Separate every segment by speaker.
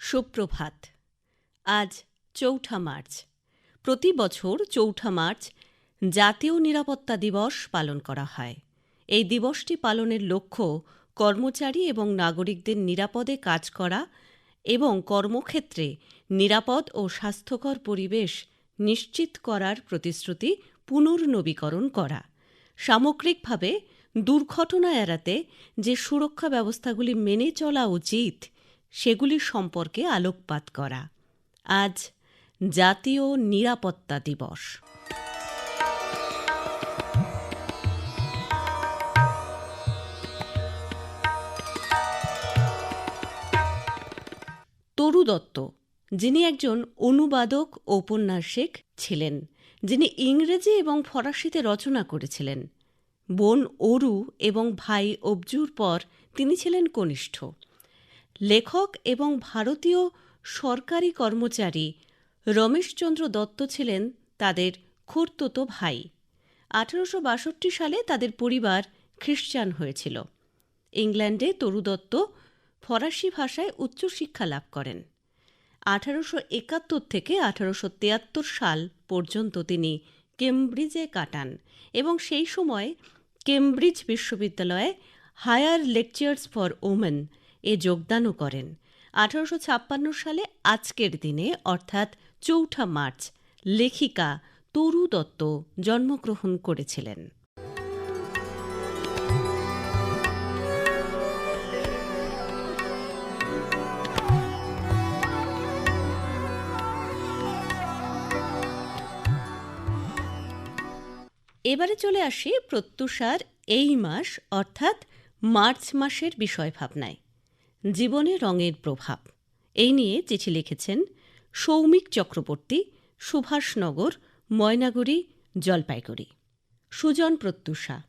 Speaker 1: সুপ্রভাত। আজ চৌঠা মার্চ। প্রতি বছর চৌঠা মার্চ জাতীয় নিরাপত্তা দিবস পালন করা হয়। এই দিবসটি পালনের লক্ষ্য কর্মচারী এবং নাগরিকদের নিরাপদে কাজ করা এবং কর্মক্ষেত্রে নিরাপদ ও স্বাস্থ্যকর পরিবেশ নিশ্চিত করার প্রতিশ্রুতি পুনর্নবীকরণ করা। সামগ্রিকভাবে দুর্ঘটনা এড়াতে যে সুরক্ষা ব্যবস্থাগুলি মেনে চলা উচিত সেগুলি সম্পর্কে আলোকপাত করা। আজ জাতীয় নিরাপত্তা দিবস। তরু দত্ত, যিনি একজন অনুবাদক, ঔপন্যাসিক ছিলেন, যিনি ইংরেজি এবং ফরাসিতে রচনা করেছিলেন। বোন অরু এবং ভাই অবজুর পর তিনি ছিলেন কনিষ্ঠ। লেখক এবং ভারতীয় সরকারি কর্মচারী রমেশচন্দ্র দত্ত ছিলেন তাদের খুড়তুতো ভাই। আঠারোশো বাষট্টি সালে তাদের পরিবার খ্রিস্টান হয়েছিল। ইংল্যান্ডে তরু দত্ত ফরাসি ভাষায় উচ্চশিক্ষা লাভ করেন। আঠারোশো একাত্তর থেকে আঠারোশো তিয়াত্তর সাল পর্যন্ত তিনি কেমব্রিজে কাটান এবং সেই সময় কেমব্রিজ বিশ্ববিদ্যালয়ে হায়ার লেকচার্স ফর ওমেন এ যোগদানও করেন। আঠারোশো ছাপ্পান্ন সালে আজকের দিনে, অর্থাৎ চৌঠা মার্চ, লেখিকা তরু দত্ত জন্মগ্রহণ করেছিলেন। এবারে চলে আসি প্রত্যুষার এই মাস, অর্থাৎ মার্চ মাসের বিষয় ভাবনায় জীবনে রঙের প্রভাব। এই নিয়ে চিঠি লিখেছেন সৌমিক চক্রবর্তী, সুভাষনগর, ময়নাগুড়ি, জলপাইগুড়ি। সুজন প্রত্যুষা,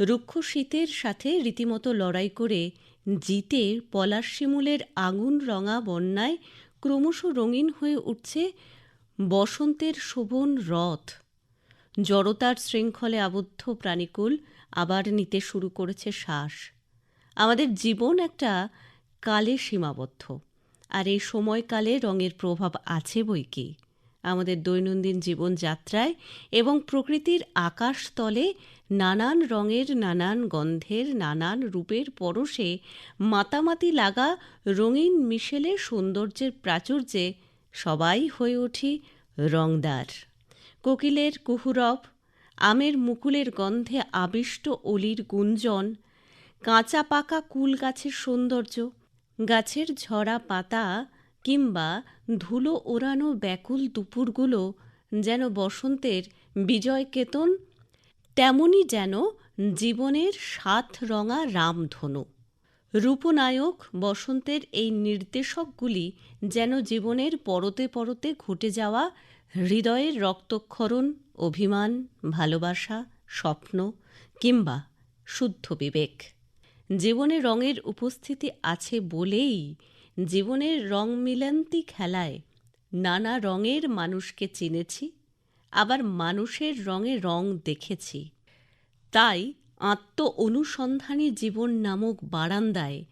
Speaker 1: রুক্ষ শীতের সাথে রীতিমতো লড়াই করে জিতে পলাশ শিমুলের আগুন রঙা বন্যায় ক্রমশ রঙিন হয়ে উঠছে বসন্তের শোভন রথ। জড়তার শৃঙ্খলে আবদ্ধ প্রাণীকুল আবার নিতে শুরু করেছে শ্বাস। আমাদের জীবন একটা কালে সীমাবদ্ধ। আর এই সময়কালে রঙের প্রভাব আছে বই কি? আমাদের দৈনন্দিন জীবনযাত্রায় এবং প্রকৃতির আকাশতলে নানান রঙের, নানান গন্ধের, নানান রূপের পরশে মাতামাতি লাগা রঙিন মিশেলে সৌন্দর্যের প্রাচুর্যে সবাই হয়ে উঠি রংদার। কোকিলের কুহুরব, আমের মুকুলের গন্ধে আবিষ্ট অলির গুঞ্জন, কাঁচা পাকা কুল গাছের সৌন্দর্য গাছের ঝরা পাতা কিংবা ধুলো ওড়ানো ব্যাকুল দুপুরগুলো যেন বসন্তের বিজয় কেতন তেমনই যেন জীবনের সাত রঙা রামধনু। রূপনায়ক বসন্তের এই নির্দেশকগুলি যেন জীবনের পরতে পরতে ঘটে যাওয়া হৃদয়ের রক্তক্ষরণ, অভিমান, ভালোবাসা, স্বপ্ন কিংবা শুদ্ধ বিবেক। জীবনে রঙের উপস্থিতি আছে বলেই জীবনের রং মিলান্তি খেলায়। নানা রঙের মানুষকে চিনেছি, আবার মানুষের রঙে রং দেখেছি। তাই আত্ম অনুসন্ধানী জীবন নামক বারান্দায়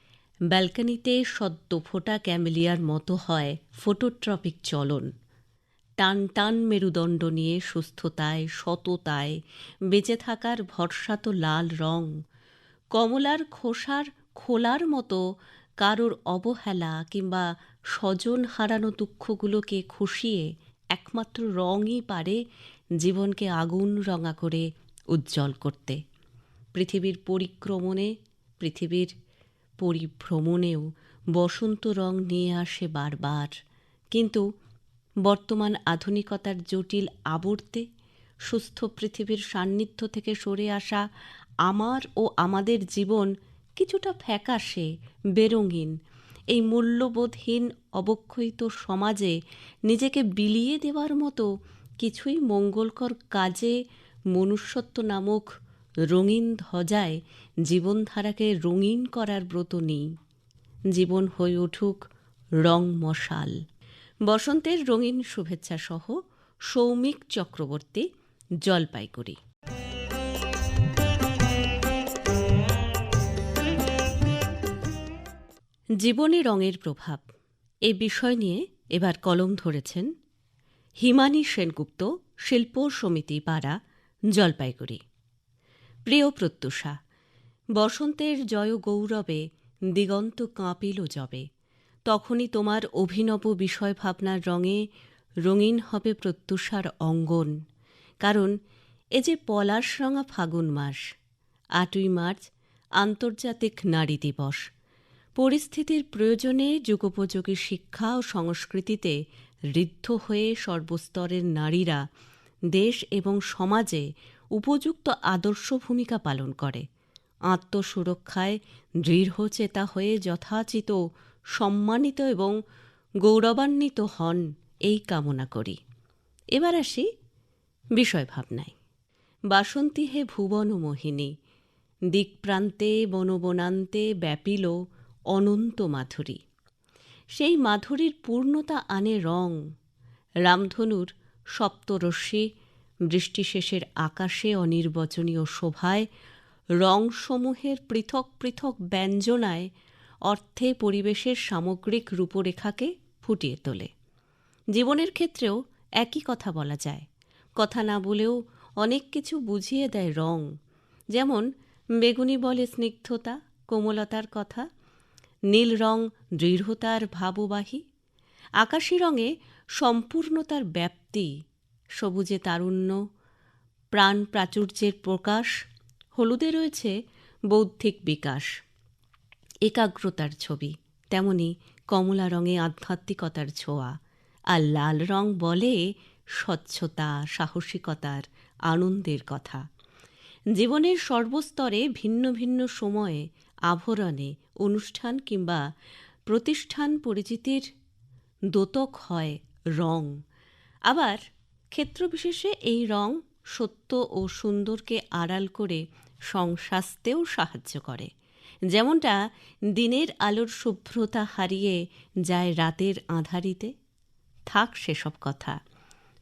Speaker 1: ব্যালকানিতে সদ্য ফোটা ক্যামেলিয়ার মতো হয় ফোটোট্রপিক চলন। টান টান মেরুদণ্ড নিয়ে সুস্থতায়, সততায় বেঁচে থাকার ভরসা তো লাল রং কমলার খোসার খোলার মতো কারোর অবহেলা কিংবা স্বজন হারানো দুঃখগুলোকে খুশিয়ে একমাত্র রঙই পারে জীবনকে আগুন রঙা করে উজ্জ্বল করতে। পৃথিবীর পরিক্রমণে, পৃথিবীর পরিভ্রমণেও বসন্ত রং নিয়ে আসে বারবার। কিন্তু বর্তমান আধুনিকতার জটিল আবর্তে সুস্থ পৃথিবীর সান্নিধ্য থেকে সরে আসা আমার ও আমাদের জীবন কিছুটা ফ্যাকাশে, বেরঙিন। এই মূল্যবোধহীন, অবক্ষয়িত সমাজে নিজেকে বিলিয়ে দেওয়ার মতো কিছুই মঙ্গলকর কাজে মনুষ্যত্ব নামক রঙিন ধ্বজায় জীবনধারাকে রঙিন করার ব্রত নেই। জীবন হয়ে উঠুক রং মশাল। বসন্তের রঙিন শুভেচ্ছা সহ সৌমিক চক্রবর্তী, জলপাইগুড়ি। জীবনে রঙের প্রভাব। এ বিষয় নিয়ে এবার কলম ধরেছেন হিমানী সেনগুপ্ত, শিল্প সমিতি পাড়া, জলপাইগুড়ি। প্রিয় প্রত্যুষা, বসন্তের জয় গৌরবে দিগন্ত কাঁপিল যবে তখনই তোমার অভিনব বিষয় ভাবনার রঙে রঙিন হবে প্রত্যুষার অঙ্গন। কারণ এ যে পলাশরঙা ফাগুন মাস, আটই মার্চ আন্তর্জাতিক নারী দিবস পরিস্থিতির প্রয়োজনে যুগোপযোগী শিক্ষা ও সংস্কৃতিতে ঋদ্ধ হয়ে সর্বস্তরের নারীরা দেশ এবং সমাজে উপযুক্ত আদর্শ ভূমিকা পালন করে। আত্মসুরক্ষায় দৃঢ়চেতা হয়ে যথাচিত সম্মানিত এবং গৌরবান্বিত হন এই কামনা করি। এবার আসি বিষয় ভাবনায় বাসন্তী হে ভুবন মোহিনী দিকপ্রান্তে বনবনান্তে ব্যাপিল অনন্ত মাধুরী। সেই মাধুরীর পূর্ণতা আনে রং। রামধনুর সপ্তরশ্মি, বৃষ্টিশেষের আকাশে অনির্বচনীয় শোভায়, রংসমূহের পৃথক পৃথক ব্যঞ্জনায় অর্থে পরিবেশের সামগ্রিক রূপরেখাকে ফুটিয়ে তোলে। জীবনের ক্ষেত্রেও একই কথা বলা যায়। কথা না বলেও অনেক কিছু বুঝিয়ে দেয় রং। যেমন, বেগুনি বলে স্নিগ্ধতা, কোমলতার কথা নীল রং দৃঢ়তার ভাববাহী, আকাশি রঙে সম্পূর্ণতার ব্যাপ্তি, সবুজে তারুণ্য, প্রাণ প্রাচুর্যের প্রকাশ, হলুদে রয়েছে বৌদ্ধিক বিকাশ, একাগ্রতার ছবি, তেমনি কমলা রঙে আধ্যাত্মিকতার ছোঁয়া, আর লাল রং বলে স্বচ্ছতা, সাহসিকতার আনন্দের কথা। জীবনের সর্বস্তরে ভিন্ন ভিন্ন সময়ে আভরণে অনুষ্ঠান কিংবা প্রতিষ্ঠান পরিচিতির দোতক হয় রং। আবার ক্ষেত্রবিশেষে এই রং সত্য ও সুন্দরকে আড়াল করে সংস্বাস্থ্যেও সাহায্য করে। যেমনটা দিনের আলোর শুভ্রতা হারিয়ে যায় রাতের আধারিতে। থাক সেসব কথা।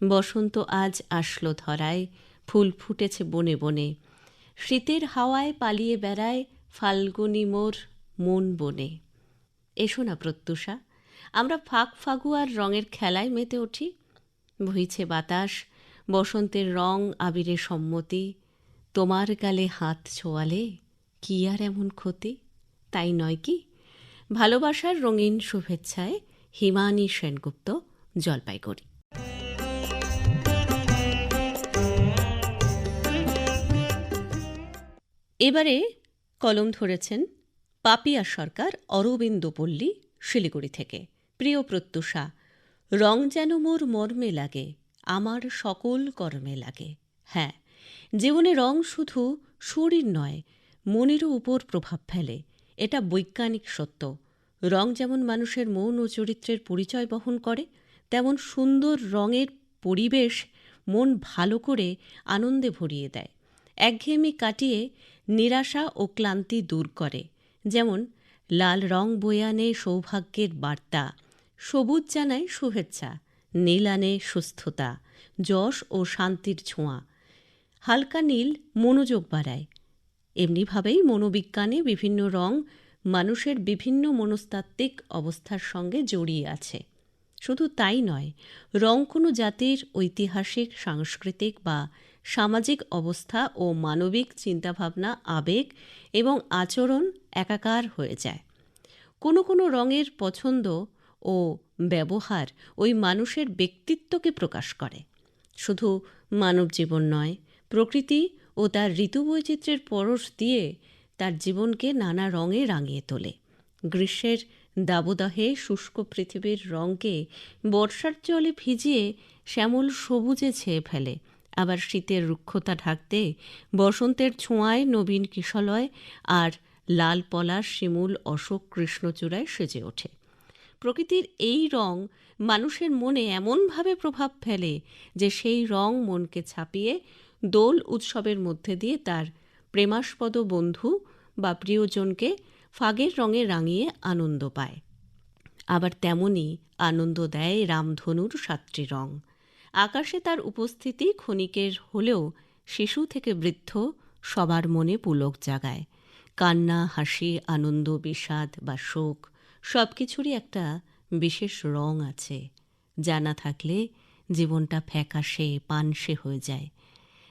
Speaker 1: বসন্ত আজ আসলো ধরায়, ফুল ফুটেছে বনে বনে। শীতের হাওয়ায় পালিয়ে বেড়ায় ফাল্গুনি মোর মন বনে। এসো না প্রত্যুষা, আমরা ফাঁক ফাগুয়ার রঙের খেলায় মেতে উঠি। বইছে বাতাস, বসন্তের রং আবিরে সম্মতি। তোমার গালে হাত ছোয়ালে কি আর এমন ক্ষতি? তাই নয় কি? ভালোবাসার রঙিন শুভেচ্ছায় হিমানী সেনগুপ্ত, জলপাইগুড়ি। এবারে কলম ধরেছেন পাপিয়া সরকার, অরবিন্দ পল্লী, শিলিগুড়ি থেকে। প্রিয় প্রত্যুষা, রং যেন মোর মর্মে লাগে, আমার সকল কর্মে লাগে। হ্যাঁ জীবনে রং শুধু শরীর নয়, মনেরও উপর প্রভাব ফেলে, এটা বৈজ্ঞানিক সত্য। রং যেমন মানুষের মন ও চরিত্রের পরিচয় বহন করে, তেমন সুন্দর রঙের পরিবেশ মন ভালো করে আনন্দে ভরিয়ে দেয়। একঘেয়েমি কাটিয়ে নিরাশা ও ক্লান্তি দূর করে। যেমন, লাল রং বয়ানে সৌভাগ্যের বার্তা। সবুজ জানায় শুভেচ্ছা। নীল আনে সুস্থতা। যশ ও শান্তির ছোঁয়া। হালকা নীল মনোযোগ বাড়ায়। এমনিভাবেই মনোবিজ্ঞানে বিভিন্ন রং মানুষের বিভিন্ন মনস্তাত্ত্বিক অবস্থার সঙ্গে জড়িয়ে আছে। শুধু তাই নয়, রং কোনো জাতির ঐতিহাসিক, সাংস্কৃতিক বা সামাজিক অবস্থা ও মানবিক চিন্তাভাবনা, আবেগ এবং আচরণ একাকার হয়ে যায়। কোনো কোনো রঙের পছন্দ ও ব্যবহার ওই মানুষের ব্যক্তিত্বকে প্রকাশ করে। শুধু মানব জীবন নয়, প্রকৃতি ও তার ঋতুবৈচিত্র্যের পরশ দিয়ে তার জীবনকে নানা রঙে রাঙিয়ে তোলে। গ্রীষ্মের দাবদাহে শুষ্ক পৃথিবীর রঙকে বর্ষার জলে ভিজিয়ে শ্যামল সবুজে ছেয়ে ফেলে। আবার শীতের রুক্ষতা ঢাকতে বসন্তের ছোঁয়ায় নবীন কিশলয় আর লাল পলাশ, শিমুল, অশোক, কৃষ্ণচূড়ায় সেজে ওঠে। প্রকৃতির এই রং মানুষের মনে এমনভাবে প্রভাব ফেলে যে সেই রং মনকে ছাপিয়ে দোল উৎসবের মধ্যে দিয়ে তার প্রেমাস্পদ বন্ধু বা প্রিয়জনকে ফাগের রঙে রাঙিয়ে আনন্দ পায়। আবার তেমনই আনন্দ দেয় রামধনুর সাতটি রং। আকাশে তার উপস্থিতি ক্ষণিকের হলেও শিশু থেকে বৃদ্ধ সবার মনে পুলক জাগায়। কান্না, হাসি, আনন্দ, বিষাদ বা শোক সব কিছুরই একটা বিশেষ রং আছে। যা না থাকলে জীবনটা ফ্যাকাশে, পানসে হয়ে যায়।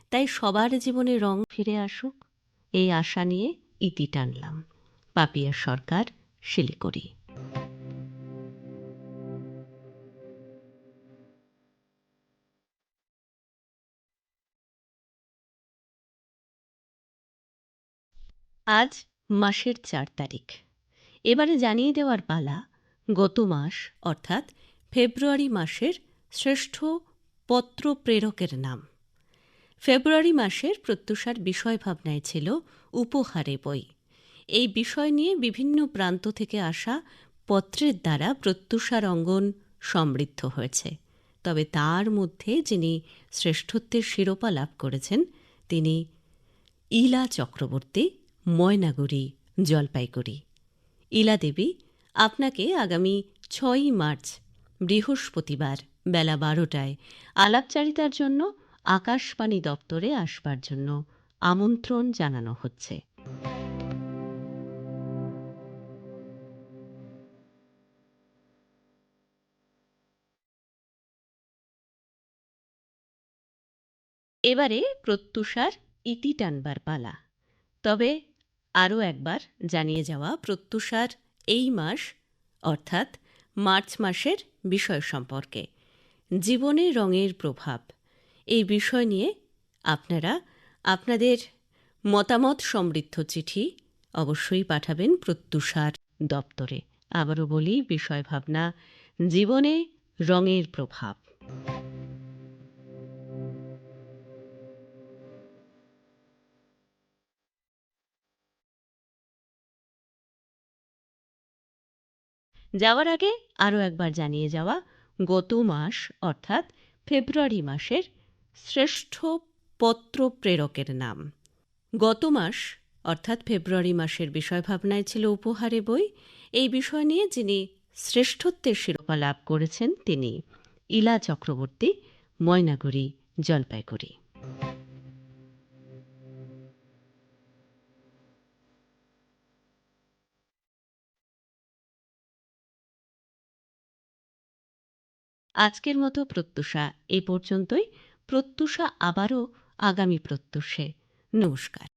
Speaker 1: তাই সবার জীবনে রং ফিরে আসুক। এই আশা নিয়ে ইতি টানলাম। পাপিয়া সরকার, শিলিগুড়ি। আজ মাসের চার তারিখ। এবারে জানিয়ে দেওয়ার পালা গত মাস, অর্থাৎ ফেব্রুয়ারি মাসের শ্রেষ্ঠ পত্র প্রেরকের নাম। ফেব্রুয়ারি মাসের প্রত্যুষার বিষয় ভাবনায় ছিল উপহারে বই। এই বিষয় নিয়ে বিভিন্ন প্রান্ত থেকে আসা পত্রের দ্বারা প্রত্যুষার অঙ্গন সমৃদ্ধ হয়েছে। তবে তার মধ্যে যিনি শ্রেষ্ঠত্বের শিরোপা লাভ করেছেন, তিনি ইলা চক্রবর্তী ময়নাগুড়ি, জলপাইগুড়ি। ইলা দেবী, আপনাকে আগামী ছয়ই মার্চ, বৃহস্পতিবার বেলা বারোটায় আলাপচারিতার জন্য আকাশবাণী দপ্তরে আসবার জন্য আমন্ত্রণ জানানো হচ্ছে। এবারে প্রত্যুষার ইতি টানবার পালা। তবে আরও একবার জানিয়ে যাওয়া প্রত্যুষার এই মাস, অর্থাৎ মার্চ মাসের বিষয় সম্পর্কে। জীবনে রঙের প্রভাব, এই বিষয় নিয়ে আপনারা আপনাদের মতামত সমৃদ্ধ চিঠি অবশ্যই পাঠাবেন প্রত্যুষার দপ্তরে। আবারও বলি, বিষয় ভাবনা, জীবনে রঙের প্রভাব। যাওয়ার আগে আরও একবার জানিয়ে যাওয়া, গত মাস, অর্থাৎ ফেব্রুয়ারি মাসের শ্রেষ্ঠ পত্র প্রেরকের নাম। গত মাস, অর্থাৎ ফেব্রুয়ারি মাসের বিষয় ভাবনায় ছিল উপহারে বই। এই বিষয় নিয়ে যিনি শ্রেষ্ঠত্বের শিরোপা লাভ করেছেন তিনি ইলা চক্রবর্তী, ময়নাগুড়ি, জলপাইগুড়ি। আজকের মতো প্রত্যুষা এ পর্যন্তই। প্রত্যুষা আবারও আগামী প্রত্যুষে। নমস্কার।